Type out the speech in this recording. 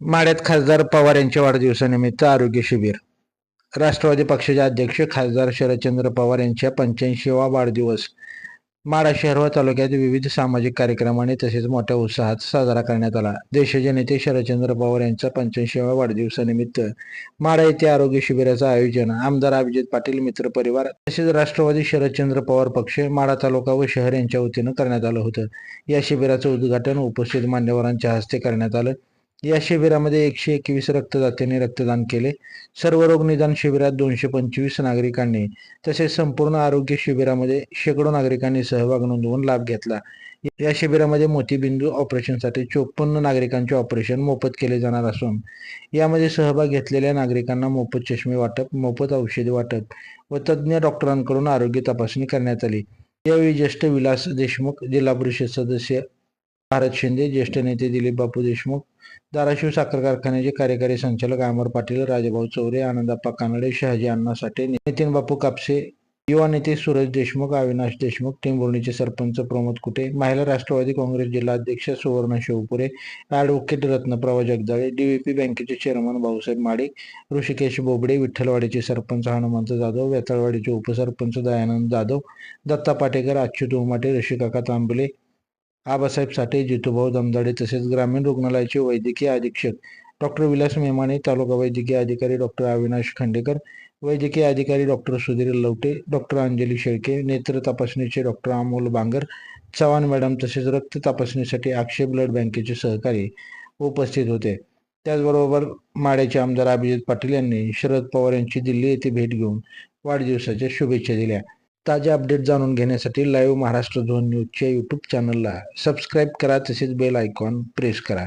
माड्यात खासदार पवार यांच्या वाढदिवसानिमित्त आरोग्य शिबिर. राष्ट्रवादी पक्षाचे अध्यक्ष खासदार शरदचंद्र पवार यांच्या पंच्याऐंशीवा वाढदिवस. माडा शहर व तालुक्यात विविध सामाजिक कार्यक्रमांनी तसेच मोठ्या उत्साहात साजरा करण्यात आला. देशाचे नेते शरदचंद्र पवार यांच्या पंच्याऐंशीव्या वाढदिवसानिमित्त माडा येथे आरोग्य शिबिराचं आयोजन. आमदार अभिजित पाटील मित्र परिवार तसेच राष्ट्रवादी शरदचंद्र पवार पक्ष माडा तालुका व शहर यांच्या वतीनं करण्यात आलं होतं. या शिबिराचं उद्घाटन उपस्थित मान्यवरांच्या हस्ते करण्यात आलं. या शिबिरामध्ये एकशे एकवीस रक्तदात्यांनी रक्तदान केले. सर्व रोग निदान शिबिरात दोनशे पंचवीस नागरिकांनी तसेच संपूर्ण आरोग्य शिबिरामध्ये शेकडो नागरिकांनी सहभाग नोंदवून लाभ घेतला. या शिबिरामध्ये मोतीबिंदू ऑपरेशनसाठी चोपन्न नागरिकांचे ऑपरेशन मोफत केले जाणार असून यामध्ये सहभाग घेतलेल्या नागरिकांना मोफत चष्मे वाटप मोफत औषधे वाटप व तज्ज्ञ डॉक्टरांकडून आरोग्य तपासणी करण्यात आली. यावेळी ज्येष्ठ विलास देशमुख जिल्हा परिषद सदस्य भारत शिंदे ज्येष्ठ नेते दिलीप बापू देशमुख धाराशिव साखर कारखान्याचे कार्यकारी संचालक अमर पाटील राजभाऊ चौरे आनंदाप्पा कानडे शहाजी अण्णा साठे नितीन बापू कापसे युवा नेते सूरज देशमुख अविनाश देशमुख टिंबोर्णीचे सरपंच प्रमोद कुटे महिला राष्ट्रवादी काँग्रेस जिल्हाध्यक्ष सुवर्ण शिवपुरे ॲडव्होकेट रत्नप्रभा जगदाळे डीव्हीपी बँकेचे चेअरमन भाऊसाहेब माडिक ऋषिकेश बोबडे विठ्ठलवाडीचे सरपंच हनुमंत जाधव वेताळवाडीचे उपसरपंच दयानंद जाधव दत्ता पाटेकर अच्युत उमाटे ऋषिकाका तांबले आबासाहेब साठे जितूभाऊ दमदाडे तसेच ग्रामीण रुग्णालयाचे वैद्यकीय अधीक्षक डॉक्टर विलास मेमाने तालुका वैद्यकीय अधिकारी डॉक्टर अविनाश खांडेकर वैद्यकीय अधिकारी डॉक्टर सुधीर लवटे डॉक्टर अंजली शेळके नेत्र तपासणीचे डॉक्टर अमोल बांगर चव्हाण मॅडम तसेच रक्त तपासणीसाठी अक्षय ब्लड बँकेचे सहकारी उपस्थित होते. त्याचबरोबर माड्याचे आमदार अभिजित पाटील यांनी शरद पवार यांची दिल्ली येथे भेट घेऊन वाढदिवसाच्या शुभेच्छा दिल्या. ताज्या अपडेट जाणून घेण्यासाठी लाईव्ह महाराष्ट्र झोन न्यूजच्या यूट्यूब चॅनलला सबस्क्राईब करा. तसेच बेल आयकॉन प्रेस करा.